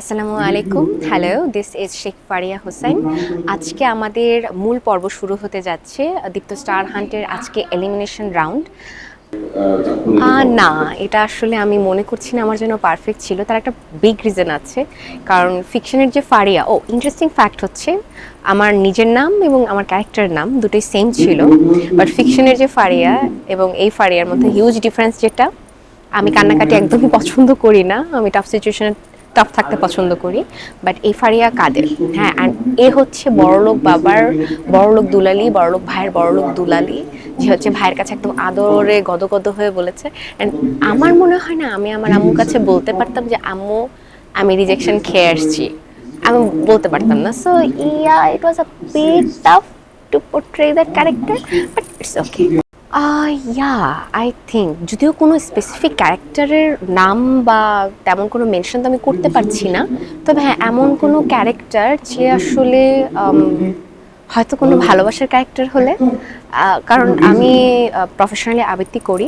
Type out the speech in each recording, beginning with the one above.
আসসালামু আলাইকুম। Hello this is Sheikh Faria Hossain আজকে আমাদের মূল পর্ব শুরু হতে যাচ্ছে দীপ্ত স্টার হান্টের আজকে এলিমিনেশন রাউন্ড না, এটা আসলে আমি মনে করছি না, আমার জন্য পারফেক্ট ছিল। তার একটা বিগ রিজন আছে। কারণ ফিকশনের যে ফারিয়া ও ইন্টারেস্টিং ফ্যাক্ট হচ্ছে, আমার নিজের নাম এবং আমার ক্যারেক্টারের নাম দুটোই সেম ছিল। বাট ফিকশনের যে ফারিয়া এবং এই ফারিয়ার মধ্যে হিউজ ডিফারেন্স যেটা, আমি কান্নাকাটি একদমই পছন্দ করি না। আমি টাফ সিচুয়েশনে টাফ থাকতে পছন্দ করি বাট এই ফারিয়া কাদের? হ্যাঁ অ্যান্ড এ হচ্ছে বড়লোক বাবার, বড়লোক দুলালি, বড়লোক ভাইয়ের বড়লোক দুলালি, যে হচ্ছে ভাইয়ের কাছে একদম আদরে গদগদ হয়ে বলেছে। অ্যান্ড আমার মনে হয় না, আমি আমার আম্মুর কাছে বলতে পারতাম যে, আম্মু, আমি রিজেকশন খেয়ে আসছি। আমি বলতে পারতাম না। So yeah it was a big tough to portray that character but it's okay yeah I think যদিও কোনো স্পেসিফিক ক্যারেক্টারের নাম বা তেমন কোনো মেনশন তো আমি করতে পারছি না, তবে হ্যাঁ এমন কোনো ক্যারেক্টার যে আসলে হয়তো কোনো ভালোবাসার ক্যারেক্টার হলে কারণ আমি প্রফেশনালি আবৃত্তি করি।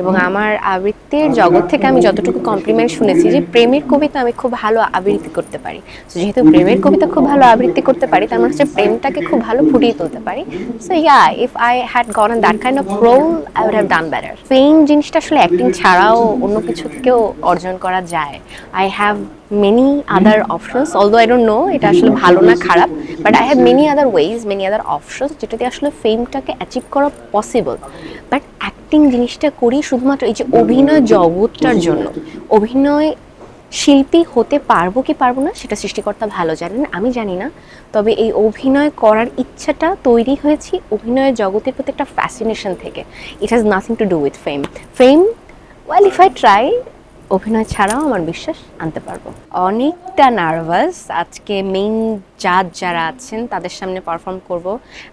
এবং আমার আবৃত্তির জগৎ থেকে আমি যতটুকু কমপ্লিমেন্ট শুনেছি যে প্রেমের কবিতা আমি খুব ভালো আবৃত্তি করতে পারি। যেহেতু প্রেমের কবিতা খুব ভালো আবৃত্তি করতে পারি, তার মানে হচ্ছে প্রেমটাকে খুব ভালো ফুটিয়ে তুলতে পারি। So yeah if I had gone that kind of role I would have done better fame জিনিসটা আসলে অ্যাক্টিং ছাড়াও অন্য কিছু থেকেও অর্জন করা যায়। I have many other options although I don't know এটা আসলে ভালো না খারাপ but I have many other ways many other options যেটা দিয়ে আসলে ফেমটাকে অ্যাচিভ করা পসিবল বাট অ্যাক্টিং জিনিসটা করি শুধুমাত্র এই যে অভিনয় জগৎটার জন্য। অভিনয় শিল্পী হতে পারব কি পারব না সেটা সৃষ্টিকর্তা ভালো জানেন, আমি জানি না। তবে এই অভিনয় করার ইচ্ছাটা তৈরি হয়েছি অভিনয়ের জগতের প্রতি একটা ফ্যাসিনেশন থেকে। It has nothing to do with fame fame well if I try অভিনয় ছাড়াও আমার বিশ্বাস আনতে পারব। অনেকটা নার্ভাস, আজকে মেইন জাজ যারা আছেন, তাদের সামনে পারফর্ম করব।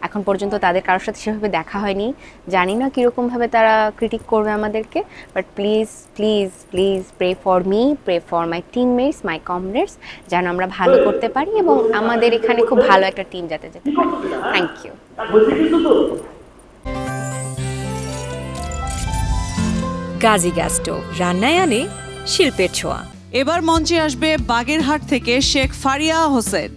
এখন পর্যন্ত তাদের কারোর সাথে সেভাবে দেখা হয়নি। জানি না কীরকমভাবে তারা ক্রিটিক করবে আমাদেরকে but please please please pray for me pray for my teammates my comrades যেন আমরা ভালো করতে পারি এবং আমাদের এখানে খুব ভালো একটা টিম যাতে যেতে পারে। Thank you Gazi gas stove রান্নায় আনে শিল্পের ছোঁয়া। এবার মঞ্চে আসবে বাগেরহাট থেকে শেখ ফারিয়া হোসেন।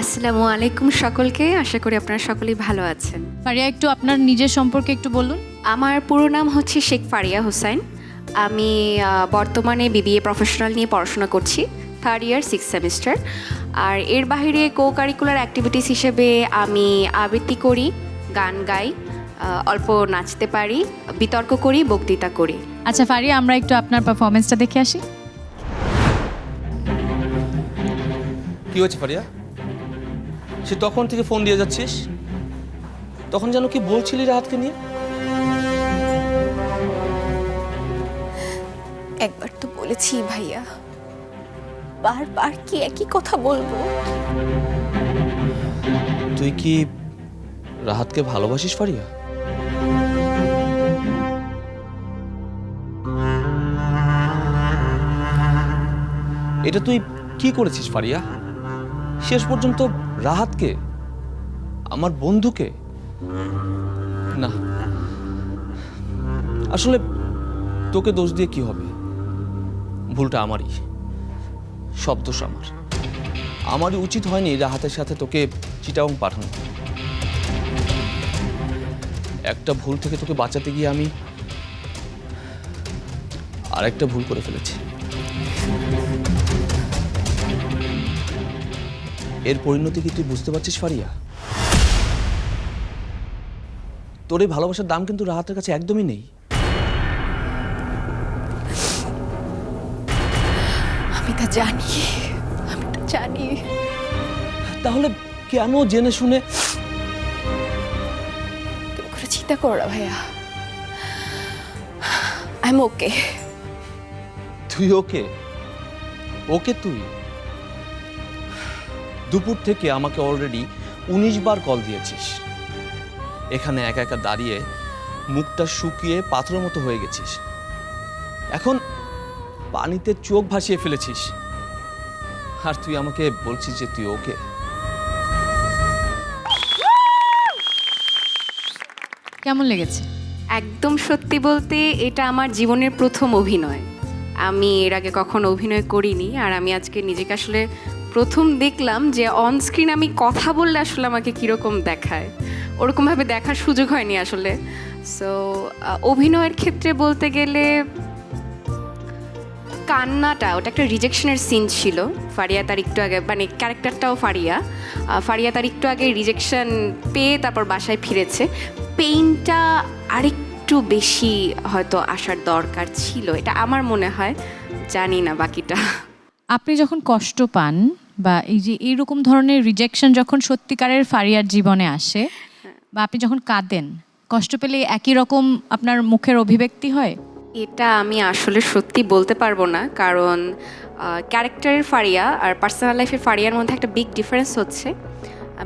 আসসালামু আলাইকুম সকলকে আশা করি আপনারা সকলেই ভালো আছেন। ফারিয়া একটু আপনার নিজের সম্পর্কে একটু বলুন। আমার পুরো নাম হচ্ছে শেখ ফারিয়া হোসেন। আমি বর্তমানে বিবিএ প্রফেশনাল নিয়ে পড়াশোনা করছি থার্ড ইয়ার সিক্স সেমিস্টার আর এর বাইরে কো কারিকুলার অ্যাক্টিভিটিস হিসেবে আমি আবৃত্তি করি গান গাই অল্প নাচতে পারি বিতর্ক করি বক্তৃতা করি। আচ্ছা ফারিয়া আমরা একটু আপনার পারফরমেন্সটা দেখে আসি। কি হয়েছে ফারিয়া? সে তখন থেকে ফোন দিয়ে যাচ্ছিস? তখন যেন কি বলছিলি রাহাতকে নিয়ে? একবার তো বলেছি ভাইয়া। বারবার কি একই কথা বলব? তুই কি রাহাতকে ভালোবাসিস, ফারিয়া? এটা তুই কি করেছিস, ফারিয়া? শেষ পর্যন্ত রাহাতকে? আমার বন্ধুকে? না। আসলে তোকে দোষ দিয়ে কি হবে? ভুলটা আমারই। সব দোষ আমার আমারই উচিত হয়নি রাহাতের সাথে তোকে চিটাং পাঠানো। একটা ভুল থেকে তোকে বাঁচাতে গিয়ে আমি আরেকটা ভুল করে ফেলেছি। এর পরিণতি কি তুই বুঝতে পারছিস, ফারিয়া? তোর এই ভালোবাসার দাম কিন্তু রাহাতের কাছে একদমই নেই। জানি আমি তা জানি। তাহলে কেন জেনে শুনে? তুমি করে চিন্তা করো না ভাইয়া। আই এম ওকে তুই ওকে? ওকে তুই? দুপুর থেকে আমাকে অলরেডি উনিশ বার কল দিয়েছিস। এখানে একা একা দাঁড়িয়ে মুখটা শুকিয়ে পাথরের মতো হয়ে গেছিস। এখন পানিতে চোখ ভাসিয়ে ফেলেছিস। আর তুই আমাকে বলছিস যে তুই ওকে। কেমন লেগেছে? একদম সত্যি বলতে এটা আমার জীবনের প্রথম অভিনয়। আমি এর আগে কখনো অভিনয় করিনি আর আমি আজকে নিজেকে আসলে প্রথম দেখলাম যে অন স্ক্রিন আমি কথা বললে আসলে আমাকে কীরকম দেখায়। ওরকমভাবে দেখার সুযোগ হয়নি আসলে। সো অভিনয়ের ক্ষেত্রে বলতে গেলে কান্নাটা ওটা একটা রিজেকশনের সিন ছিল। ফারিয়া তার একটু আগে মানে ক্যারেক্টারটাও ফারিয়া। ফারিয়া তার একটু আগে রিজেকশন পেয়ে তারপর বাসায় ফিরেছে। পেইনটা আরেকটু বেশি হয়তো আসার দরকার ছিল। এটা আমার মনে হয় জানি না বাকিটা। আপনি যখন কষ্ট পান বা এই যে এইরকম ধরনের রিজেকশন যখন সত্যিকারের ফারিয়ার জীবনে আসে বা আপনি যখন কাঁদেন কষ্ট পেলে একই রকম আপনার মুখের অভিব্যক্তি হয়? এটা আমি আসলে সত্যি বলতে পারব না, কারণ ক্যারেক্টারের ফারিয়া আর পার্সোনাল লাইফের ফারিয়ার মধ্যে একটা বিগ ডিফারেন্স হচ্ছে।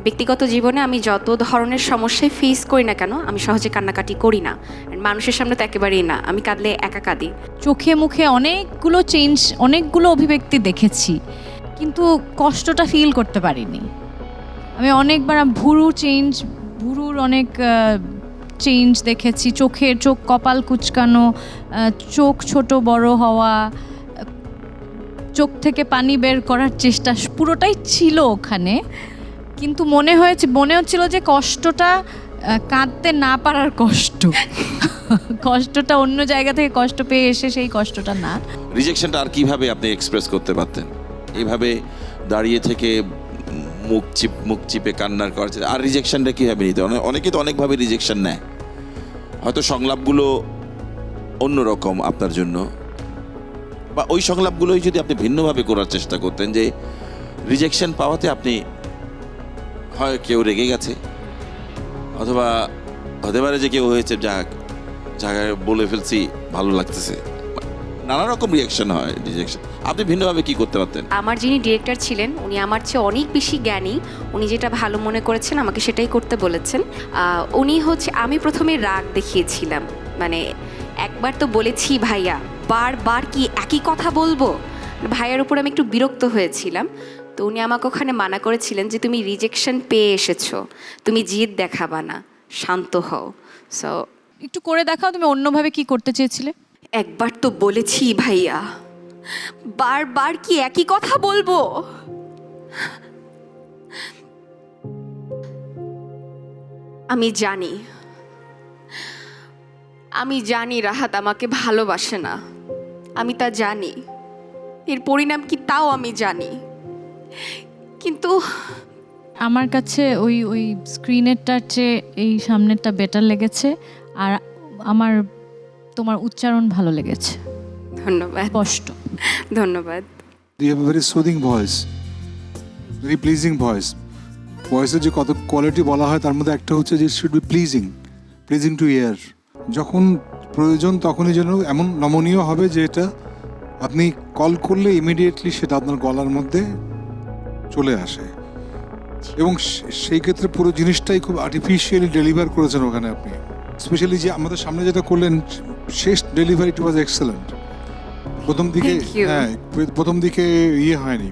ব্যক্তিগত জীবনে আমি যত ধরনের সমস্যায় ফেস করি না কেন, আমি সহজে কান্নাকাটি করি না। মানুষের সামনে তো একেবারেই না, আমি কাঁদলে একা কাঁদি। চোখে মুখে অনেকগুলো চেঞ্জ অনেকগুলো অভিব্যক্তি দেখেছি, কিন্তু কষ্টটা ফিল করতে পারিনি। আমি অনেকবার ভুরু চেঞ্জ ভুরুর অনেক চেঞ্জ দেখেছি, চোখের চোখ কপাল কুচকানো চোখ ছোট বড় হওয়া, চোখ থেকে পানি বের করার চেষ্টা, পুরোটাই ছিল ওখানে। কিন্তু মনে হয়েছে, মনে হচ্ছিল যে কষ্টটা কাঁদতে না পারার কষ্ট। কষ্টটা অন্য জায়গা থেকে কষ্ট পেয়ে এসে সেই কষ্টটা না। রিজেকশনটা আর কীভাবে আপনি এক্সপ্রেস করতে পারতেন? এইভাবে দাঁড়িয়ে থেকে মুখ চিপ, মুখ চিপে কান্নার করা যেত। আর রিজেকশনটা কীভাবে নিতে অনে- অনেকে তো অনেকভাবে রিজেকশন নেয়। হয়তো সংলাপগুলো অন্যরকম আপনার জন্য। বা ওই সংলাপগুলোই যদি আপনি ভিন্নভাবে করার চেষ্টা করতেন যে রিজেকশন পাওয়াতে আপনি হয় কেউ রেগে গেছে, অথবা হতে পারে যে কেউ হয়েছে, যাক জায়গায় বলে ফেলছি, ভালো লাগতেছে। নানা রকম রিয়াকশন হয় রিজেকশন আপনি ভিন্নভাবে কি করতে পারতেন? আমার যিনি ডিরেক্টর ছিলেন উনি আমার চেয়ে অনেক বেশি জ্ঞানী। উনি যেটা ভালো মনে করেছেন আমাকে সেটাই করতে বলেছেন। উনি হচ্ছে আমি প্রথমে রাগ দেখিয়েছিলাম। মানে একবার তো বলেছি ভাইয়া বারবার কি একই কথা বলব? ভাইয়ার উপর আমি একটু বিরক্ত হয়েছিলাম। তো উনি আমাকে ওখানে মানা করেছিলেন যে তুমি রিজেকশন পেয়ে এসেছ। তুমি জিদ দেখাবা না। শান্ত হও। সো একটু করে দেখাও তুমি অন্যভাবে কি করতে চেয়েছিলে? একবার তো বলেছি ভাইয়া। বারবার কি একই কথা বলব? আমি জানি। আমি জানি রাহাত আমাকে ভালোবাসে না। আমি তা জানি। এর পরিণাম কি তাও আমি জানি। কিন্তু আমার কাছে ওই ওই স্ক্রিনেরটার চেয়ে এই সামনেরটা বেটার লেগেছে। আর আমার তোমার উচ্চারণ ভালো লেগেছে। ধন্যবাদ। স্পষ্ট। ধন্যবাদ। You have a very voice very pleasing voice. ভয়েসের যে কত কোয়ালিটি বলা হয় তার মধ্যে একটা হচ্ছে যে should be pleasing pleasing to ear যখন প্রয়োজন তখনই যেন এমন নমনীয় হবে যে এটা আপনি কল করলে ইমিডিয়েটলি সেটা আপনার গলার মধ্যে চলে আসে। এবং সে- সেই ক্ষেত্রে পুরো জিনিসটাই খুব আর্টিফিশিয়ালি ডেলিভার করেছেন ওখানে আপনি। স্পেশালি যে আমাদের সামনে যেটা করলেন শেষ ডেলিভারিটি ওয়াজ এক্সেলেন্ট প্রথম দিকে. হ্যাঁ প্রথম দিকে ইয়ে হয়নি।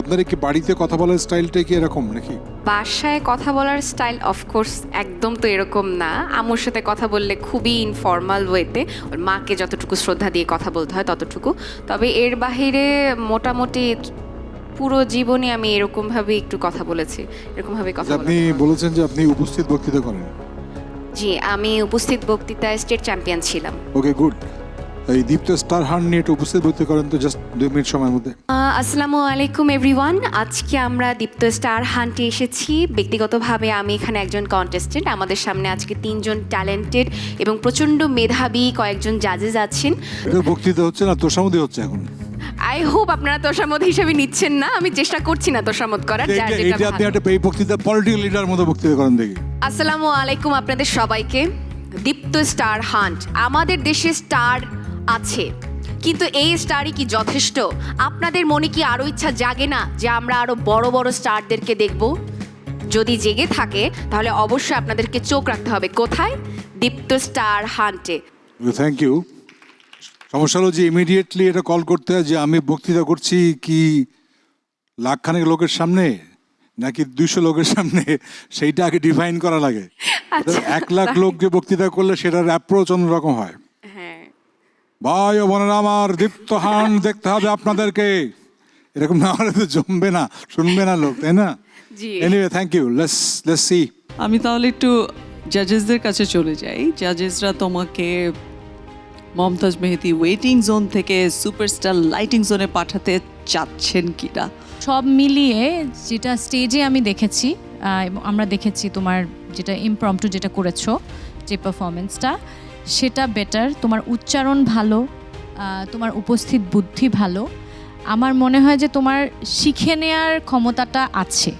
আপনার কি বাড়িতে কথা বলার স্টাইলটা কি এরকম নাকি? বাসায় কথা বলার স্টাইল অফকোর্স একদম তো এরকম না। আম্মুর সাথে কথা বললে খুবই ইনফর্মাল ওয়েতে ওর মাকে যতটুকু শ্রদ্ধা দিয়ে কথা বলতে হয় ততটুকু। তবে এর বাহিরে মোটামুটি পুরো জীবনে আমি এরকমভাবে একটু কথা বলেছি। এরকমভাবে কথা আপনি বলেছেন যে আপনি উপস্থিত বক্তৃতা করেন। জি আমি উপস্থিত বক্তৃতায় স্টেট চ্যাম্পিয়ন ছিলাম। ওকে গুড এই দীপ্ত স্টার হান নিয়ে একটু উপস্থিত বক্তৃতা করেন তো জাস্ট দুই মিনিট সময়ের মধ্যে। আহ, আসসালামু আলাইকুম এভরিওয়ান আজকে আমরা দীপ্ত স্টার হান্টে এসেছি। ব্যক্তিগতভাবে আমি এখানে একজন কন্টেস্টেন্ট আমাদের সামনে আজকে তিনজন ট্যালেন্টেড এবং প্রচণ্ড মেধাবী কয়েকজন জাজেস আছেন। এটা বক্তৃতা হচ্ছে না তোষামদি হচ্ছে এখন? আই হোপ আপনারা তোষামত হিসেবে নিচ্ছেন না। আমি চেষ্টা করছি না তোষামত করার যার এইটা- যেটা এইটা আপনি ভালো। একটা এই বক্তৃতা পলিটিক্যাল লিডার মতো বক্তৃতা করেন দেখি। আসসালামু আলাইকুম আপনাদের সবাইকে। দীপ্ত স্টার হান্ট, আমাদের দেশে স্টার আছে, কিন্তু এই স্টারই কি যথেষ্ট? আপনাদের মনে কি আরও ইচ্ছা জাগে না যে আমরা আরও বড় বড় স্টারদেরকে দেখব? যদি জেগে থাকে, তাহলে অবশ্যই আপনাদেরকে চোখ রাখতে হবে। কোথায়? দীপ্ত স্টার হান্টে। থ্যাংক ইউ সমস্যা হলো যে ইমিডিয়েটলি এটা কল করতে হয় যে আমি বক্তৃতা করছি কি লাখখানেক লোকের সামনে? নাকি দুইশো লোকের সামনে সেইটা আগে ডিফাইন করা লাগে? আচ্ছা, এক লাখ লোক যে বক্তৃতা করলে সেটার অ্যাপ্রোচ অন্যরকম হয়। হ্যাঁ। ভাই ও বোনেরা আমার দীপ্ত হান দেখতে হবে আপনাদেরকে। এরকম না হলে তো জমবে না শুনবে না লোক তাই না? Anyway thank you let's let's see আমি তাহলে একটু জাজেসদের কাছে চলে যাই। জাজেসরা তোমাকে মমতাজ মেহেদি ওয়েটিং জোন থেকে সুপারস্টার লাইটিং জোনে পাঠাতে চাচ্ছেন কিনা? সব মিলিয়ে যেটা স্টেজে আমি দেখেছি আমরা দেখেছি তোমার যেটা ইমপ্রম্পটু যেটা করেছ, যে পারফরমেন্সটা সেটা বেটার তোমার উচ্চারণ ভালো তোমার উপস্থিত বুদ্ধি ভালো। আমার মনে হয় যে তোমার শিখে নেয়ার ক্ষমতাটা আছে।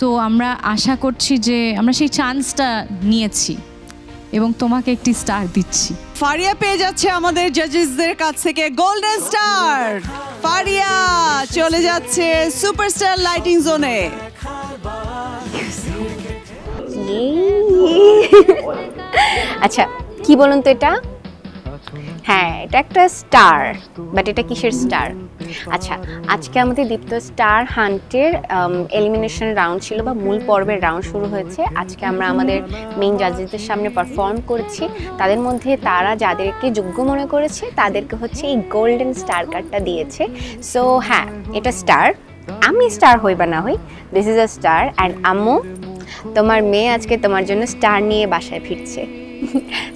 তো আমরা আশা করছি যে আমরা সেই চান্সটা নিয়েছি এবং তোমাকে একটি স্টার দিচ্ছি। ফারিয়া পেয়ে যাচ্ছে আমাদের জাজেসদের কাছ থেকে গোল্ডেন স্টার ফারিয়া চলে যাচ্ছে সুপারস্টার লাইটিং জোনে। আচ্ছা কি বলুন তো এটা? হ্যাঁ এটা একটা স্টার বাট এটা কিসের স্টার? আচ্ছা আজকে আমাদের দীপ্ত স্টার হান্টের এলিমিনেশন রাউন্ড ছিল বা মূল পর্বের রাউন্ড শুরু হয়েছে। আজকে আমরা আমাদের মেইন জাজেসদের সামনে পারফর্ম করেছি। তাদের মধ্যে তারা যাদেরকে যোগ্য মনে করেছে, তাদেরকে হচ্ছে এই গোল্ডেন স্টার কার্ডটা দিয়েছে। সো হ্যাঁ এটা স্টার আমি স্টার হই বা না হই this is a star and আম্মু, তোমার মেয়ে আজকে তোমার জন্য স্টার নিয়ে বাসায় ফিরছে।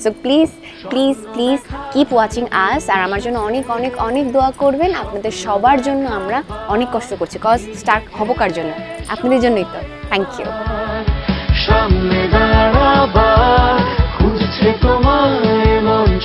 So please please please keep watching us আর আমার জন্য অনেক অনেক অনেক দোয়া করবেন। আপনাদের সবার জন্য আমরা অনেক কষ্ট করছি। কজ স্টার্ট হব কার জন্য? আপনাদের জন্যই তো। থ্যাংক ইউ সামনে খুঁজছে তোমায় মঞ্চ